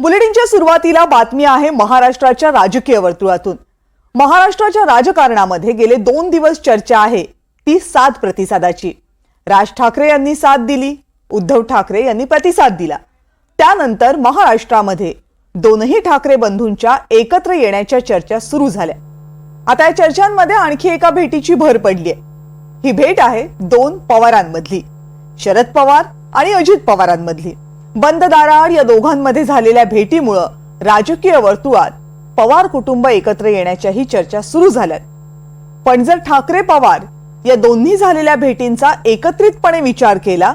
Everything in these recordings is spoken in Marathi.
बुलेटिनच्या सुरुवातीला बातमी आहे महाराष्ट्राच्या राजकीय वर्तुळातून. महाराष्ट्राच्या राजकारणामध्ये गेले दोन दिवस चर्चा आहे ती सात प्रतिसादाची. राज ठाकरे यांनी साथ दिली उद्धव ठाकरे यांनी प्रतिसाद दिला. त्यानंतर महाराष्ट्रामध्ये दोनही ठाकरे बंधूंच्या एकत्र येण्याच्या चर्चा सुरू झाल्या. आता या चर्चांमध्ये आणखी एका भेटीची भर पडली आहे. ही भेट आहे दोन पवारांमधली शरद पवार आणि अजित पवारांमधली. बंद दाराआड या दोघांमध्ये झालेल्या भेटीमुळं राजकीय वर्तुळात पवार कुटुंब एकत्र येण्याच्याही चर्चा सुरू झाल्यात. पण जर ठाकरे पवार या दोन्ही झालेल्या भेटींचा एकत्रितपणे विचार केला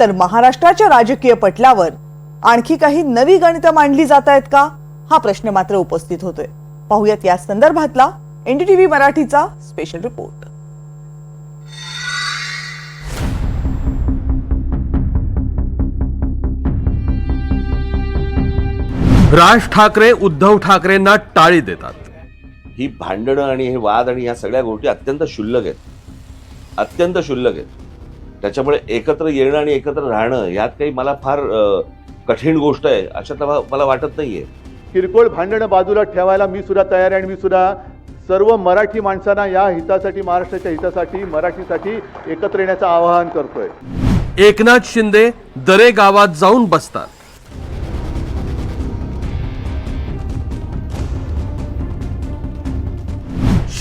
तर महाराष्ट्राच्या राजकीय पटलावर आणखी काही नवी गणितं मांडली जात आहेत का? हा प्रश्न मात्र उपस्थित होतोय. पाहूयात या संदर्भातला एनडीटीव्ही मराठीचा स्पेशल रिपोर्ट. राज ठाकरे उद्धव ठाकरेंना टाळी देतात. ही भांडणं आणि हे वाद आणि ह्या सगळ्या गोष्टी अत्यंत क्षुल्लक आहेत. अत्यंत क्षुल्लक आहेत. त्याच्यामुळे एकत्र येणं आणि एकत्र राहणं यात काही मला फार कठीण गोष्ट आहे अशा तर मला वाटत नाहीये. किरकोळ भांडणं बाजूला ठेवायला मी सुद्धा तयार आहे आणि मी सुद्धा सर्व मराठी माणसांना या हितासाठी महाराष्ट्राच्या हितासाठी मराठीसाठी एकत्र येण्याचं आवाहन करतोय. एकनाथ शिंदे दरे गावात जाऊन बसतात.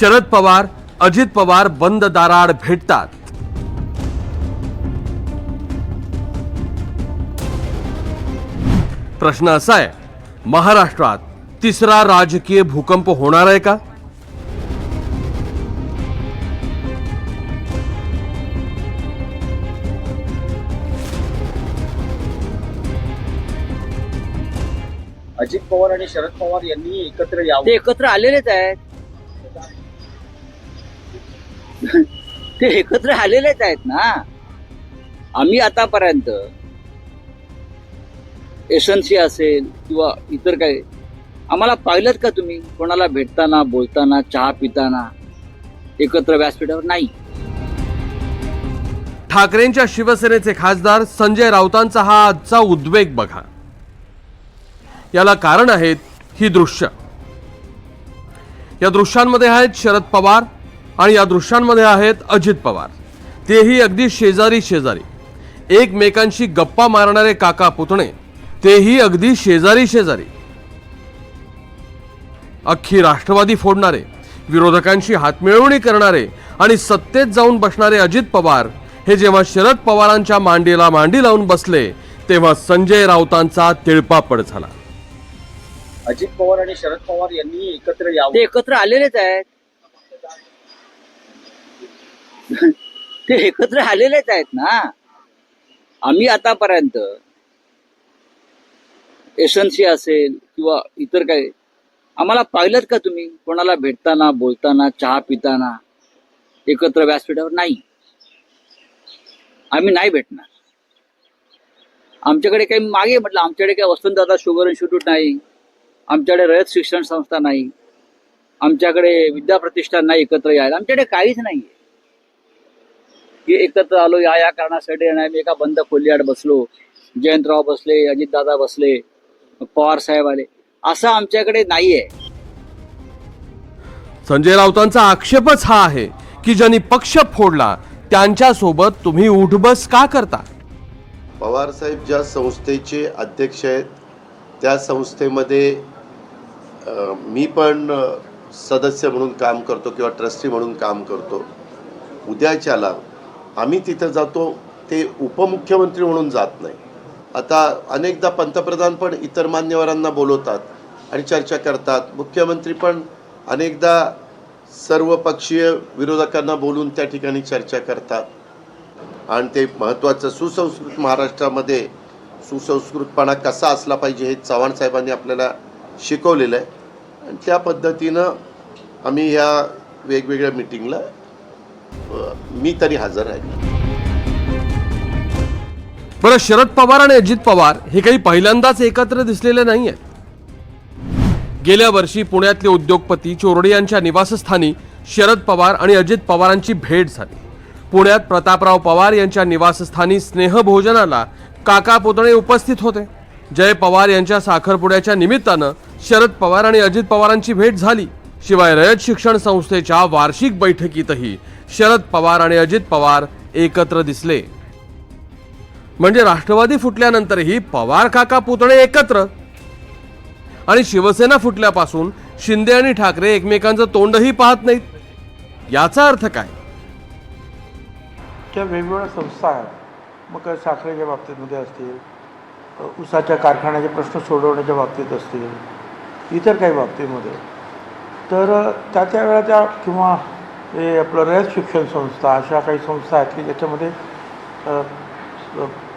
शरद पवार अजित पवार बंद दाराआड भेटतात. प्रश्न असा आहे महाराष्ट्रात तिसरा राजकीय भूकंप होणार आहे का? अजित पवार आणि शरद पवार यांनी एकत्र यावं. ते एकत्र आलेलेच आहेत. ते एकत्र आलेलेच आहेत ना. आम्ही आतापर्यंत एसएनसी असेल किंवा इतर काही आम्हाला पाहिलं का तुम्ही कोणाला भेटताना बोलताना चहा पिताना? एकत्र व्यासपीठावर नाही. ठाकरेंच्या शिवसेनेचे खासदार संजय राऊतांचा हा आजचा उद्वेग बघा. याला कारण आहेत ही दृश्य. या दृश्यांमध्ये आहेत शरद पवार आणि या दृश्यांमध्ये आहेत अजित पवार. तेही अगदी शेजारी शेजारी. एकमेकांशी गप्पा मारणारे काका पुतणे तेही अगदी शेजारी शेजारी. अख्खी राष्ट्रवादी फोडणारे विरोधकांशी हातमिळवणी करणारे आणि सत्तेत जाऊन बसणारे अजित पवार हे जेव्हा शरद पवारांच्या मांडीला मांडी लावून बसले तेव्हा संजय राऊतांचा तिळपापड झाला. अजित पवार आणि शरद पवार यांनी एकत्र यावं. ते एकत्र आलेलेच आहेत. ते एकत्र आलेलेच आहेत ना. आम्ही आतापर्यंत एसएनसी असेल किंवा इतर काही आम्हाला पाहिलं का तुम्ही कोणाला भेटताना बोलताना चहा पिताना? एकत्र व्यासपीठावर नाही. आम्ही नाही भेटणार. आमच्याकडे काही मागे म्हटलं आमच्याकडे काही वसंतदादा शुगर इन्स्टिट्यूट नाही. आमच्याकडे रयत शिक्षण संस्था नाही. आमच्याकडे विद्या प्रतिष्ठान नाही एकत्र यायला. आमच्याकडे काहीच नाहीये. की एकत्र आलो या या कारणासाठी आणि आम्ही एका बंद खोलीआड बसलो. जयंतराव बसले अजितदादा बसले पवार साहेब आले. असं आमच्याकडे नाहीये. संजय राऊतांचा आक्षेपच हा आहे की ज्यांनी पक्ष फोडला त्यांच्यासोबत तुम्ही उठबस का करता? पवारसाहेब ज्या संस्थेचे अध्यक्ष आहेत त्या संस्थेमध्ये मी पण सदस्य म्हणून काम करतो किंवा ट्रस्टी म्हणून काम करतो. उद्याच्याला आम्ही तिथं जातो ते उपमुख्यमंत्री म्हणून जात नाही. आता अनेकदा पंतप्रधान पण इतर मान्यवरांना बोलवतात आणि चर्चा करतात. मुख्यमंत्री पण अनेकदा सर्व पक्षीय विरोधकांना बोलून त्या ठिकाणी चर्चा करतात. आणि ते महत्त्वाचं सुसंस्कृत महाराष्ट्रामध्ये सुसंस्कृतपणा कसा असला पाहिजे हे चव्हाण साहेबांनी आपल्याला शिकवलेलं आहे. आणि त्या पद्धतीनं आम्ही ह्या वेगवेगळ्या मिटिंगला मी तरी हजर आहे. बरं शरद पवार आणि अजित पवार हे काही पहिल्यांदाच एकत्र दिसलेले नाही आहेत गेल्या वर्षी पुण्यातले उद्योगपती चोरडे यांच्या निवासस्थानी शरद पवार आणि अजित पवारांची भेट झाली. पुण्यात प्रतापराव पवार यांच्या निवासस्थानी स्नेहभोजनाला काका पुतणे उपस्थित होते. जय पवार यांच्या साखरपुड्याच्या निमित्तानं शरद पवार आणि अजित पवारांची भेट झाली. शिवाय रयत शिक्षण संस्थेच्या वार्षिक बैठकीतही शरद पवार आणि अजित पवार एकत्र दिसले. म्हणजे राष्ट्रवादी फुटल्यानंतरही पवार काका पुतणे एकत्र. आणि शिवसेना फुटल्यापासून शिंदे आणि ठाकरे एकमेकांचं तोंडही पाहत नाहीत. याचा अर्थ काय? त्या वेगवेगळ्या संस्था आहेत मग साखरेच्या बाबतीमध्ये असतील उसाच्या कारखान्याचे प्रश्न सोडवण्याच्या बाबतीत असतील इतर काही बाबतीमध्ये. तर त्या त्या वेळा त्या किंवा हे आपलं रयत शिक्षण संस्था अशा काही संस्था आहेत की ज्याच्यामध्ये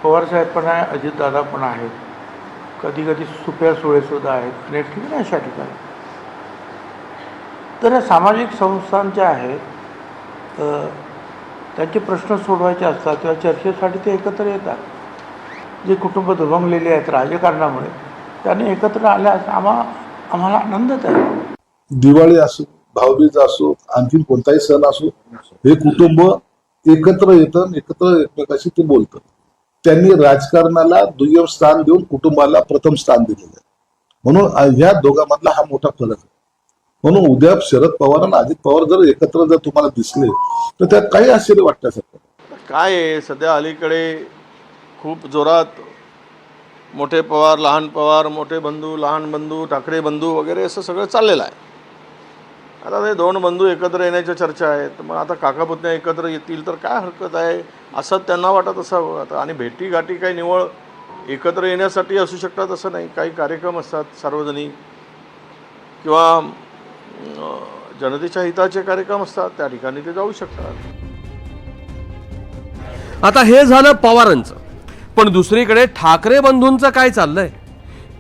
पवारसाहेब पण आहे अजितदादा पण आहेत. कधी कधी सुप्या सुळेसुद्धा आहेत अनेक ठिकाणी अशा ठिकाणी. तर या सामाजिक संस्थांच्या आहेत त्यांचे प्रश्न सोडवायचे असतात किंवा चर्चेसाठी ते एकत्र येतात. जे कुटुंब दुभंगलेले आहेत राजकारणामुळे त्यांनी एकत्र आल्यास आम्हा आम्हाला आनंदच आहे. दिवाळी असो भाऊबीज असो आणखीन कोणताही सण असो हे कुटुंब एकत्र येतं एकत्र एकमेकाशी ते बोलतं. त्यांनी राजकारणाला दुय्यम स्थान देऊन कुटुंबाला प्रथम स्थान दिलेलं आहे. म्हणून या ह्या दोघांमधला हा मोठा फरक आहे. म्हणून उद्या शरद पवार आणि अजित पवार जर एकत्र जर तुम्हाला दिसले तर त्यात काही आश्चर्य वाटण्यासारखं काय आहे? सध्या अलीकडे खूप जोरात मोठे पवार लहान पवार मोठे बंधू लहान बंधू ठाकरे बंधू वगैरे असं सगळं चाललेलं आहे. आता ते दोन बंधू एकत्र येण्याच्या चर्चा आहेत. मग आता काकापुतण्या एकत्र येतील तर काय हरकत आहे? असं त्यांना वाटत असावं. आता आणि भेटी गाठी काही निवळ एकत्र येण्यासाठी असू शकतात असं नाही. काही कार्यक्रम असतात सार्वजनिक किंवा जनतेच्या हिताचे कार्यक्रम असतात. त्या ठिकाणी ते जाऊ शकतात. आता हे झालं पवारांचं. पण दुसरीकडे ठाकरे बंधूंचं काय चाललंय?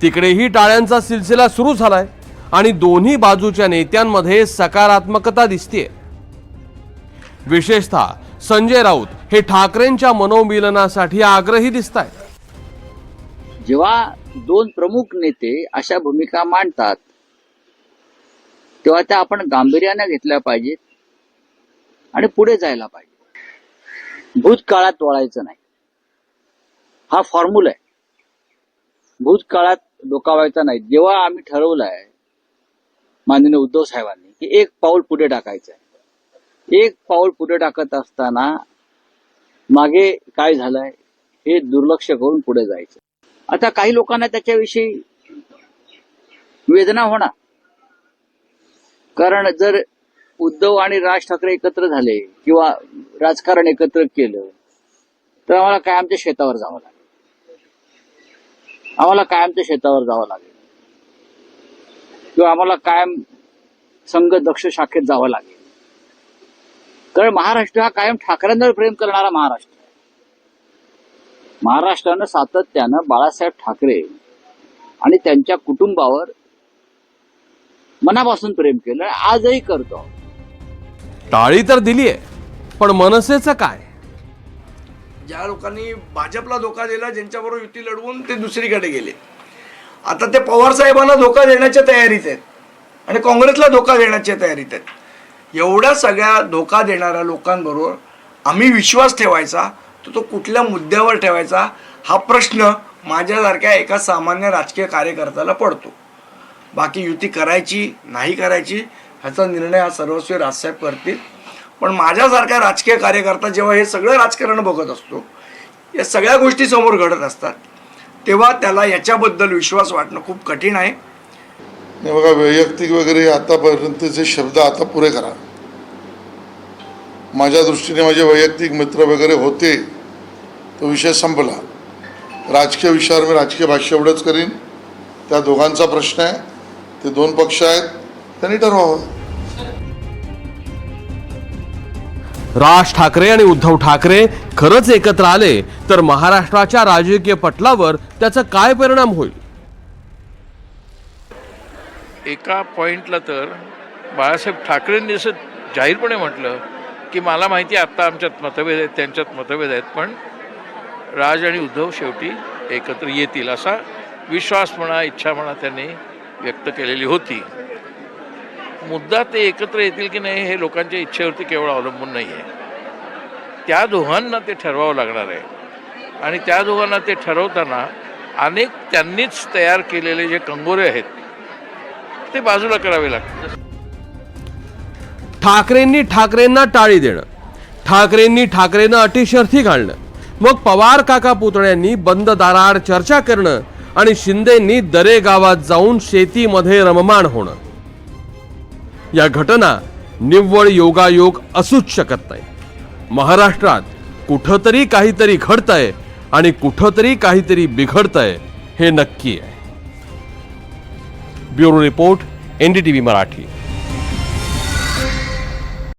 तिकडेही टाळ्यांचा सिलसिला सुरू झालाय. आणि दोन्ही बाजूच्या नेत्यांमध्ये सकारात्मकता दिसतेय. विशेषतः संजय राऊत हे ठाकरेंच्या मनोमिलनासाठी आग्रही दिसत आहेत जेव्हा दोन प्रमुख नेते अशा भूमिका मांडतात तेव्हा त्या आपण गांभीर्याने घेतल्या पाहिजेत आणि पुढे जायला पाहिजे भूतकाळात वळायचं नाही. हा फॉर्म्युला आहे. भूतकाळात डोकावायचा नाही. जेव्हा आम्ही ठरवलंय माननीय उद्धव साहेबांनी की एक पाऊल पुढे टाकायचं आहे. एक पाऊल पुढे टाकत असताना मागे काय झालंय हे दुर्लक्ष करून पुढे जायचं. आता काही लोकांना त्याच्याविषयी वेदना होणार. कारण जर उद्धव आणि राज ठाकरे एकत्र झाले किंवा राजकारण एकत्र केलं तर आम्हाला कायमच्या शेतावर जावं लागेल? आम्हाला कायमच्या शेतावर जावं लागेल? किंवा आम्हाला कायम संघ दक्ष शाखेत जावं लागेल. कारण महाराष्ट्र हा कायम ठाकरेंवर प्रेम करणारा महाराष्ट्र आहे. महाराष्ट्रानं सातत्यानं बाळासाहेब ठाकरे आणि त्यांच्या कुटुंबावर मनापासून प्रेम केलं आजही करतो. टाळी तर दिलीये पण मनसेचं काय? ज्या लोकांनी भाजपला धोका दिला ज्यांच्याबरोबर युती लढवून ते दुसरीकडे गेले. आता ते पवार साहेबांना धोका देण्याच्या तयारीत आहेत. आणि काँग्रेसला धोका देण्याच्या तयारीत आहेत. एवढ्या सगळ्या धोका देणाऱ्या लोकांबरोबर आम्ही विश्वास ठेवायचा तर तो कुठल्या मुद्द्यावर ठेवायचा हा प्रश्न माझ्यासारख्या एका सामान्य राजकीय कार्यकर्त्याला पडतो. बाकी युती करायची नाही करायची ह्याचा निर्णय हा सर्वस्वी राजसाहेब करतील. पण माझ्यासारखा राजकीय कार्यकर्ता जेव्हा हे सगळं राजकारण बघत असतो या सगळ्या गोष्टी समोर घडत असतात. तेव्हा त्याला याच्याबद्दल विश्वास वाटणं खूप कठीण आहे. नाही बघा वैयक्तिक वगैरे आतापर्यंतचे शब्द आता पुरे करा. माझ्या दृष्टीने माझे वैयक्तिक मित्र वगैरे होते तो विषय संपला. राजकीय विषयावर मी राजकीय भाष्य एवढंच करीन. त्या दोघांचा प्रश्न आहे. ते दोन पक्ष आहेत. त्यांनी ठरवावं. राज ठाकरे आणि उद्धव ठाकरे खरंच एकत्र आले तर महाराष्ट्राच्या राजकीय पटलावर त्याचा काय परिणाम होईल? एका पॉईंटला तर बाळासाहेब ठाकरेंनी असं जाहीरपणे म्हटलं की मला माहिती आहे आत्ता आमच्यात मतभेद आहेत त्यांच्यात मतभेद आहेत पण राज आणि उद्धव शेवटी एकत्र येतील असा विश्वास म्हणा इच्छा म्हणा त्यांनी व्यक्त केलेली होती. मुद्दा ते एकत्र येतील की नाही हे लोकांच्या इच्छेवरती केवळ अवलंबून नाही आहे त्या दोघांना ते ठरवावं लागणार आहे. आणि त्या दोघांना ते ठरवताना अनेक त्यांनीच तयार केलेले जे कंगोरे आहेत ते बाजूला करावे लागतात ठाकरेंनी ठाकरेंना टाळी देणं ठाकरेंनी ठाकरेंना अटी शर्थी घालणं मग पवार काका पुतळ्यांनी बंद दाराआड चर्चा करणं आणि शिंदेंनी दरे गावात जाऊन शेतीमध्ये रममाण होणं. या घटना निव्वळ योगायोग असूच शकत नाही. महाराष्ट्रात कुठंतरी काहीतरी घडतंय आणि कुठंतरी काहीतरी बिघडतंय हे नक्की आहे. Bureau report NDTV Marathi.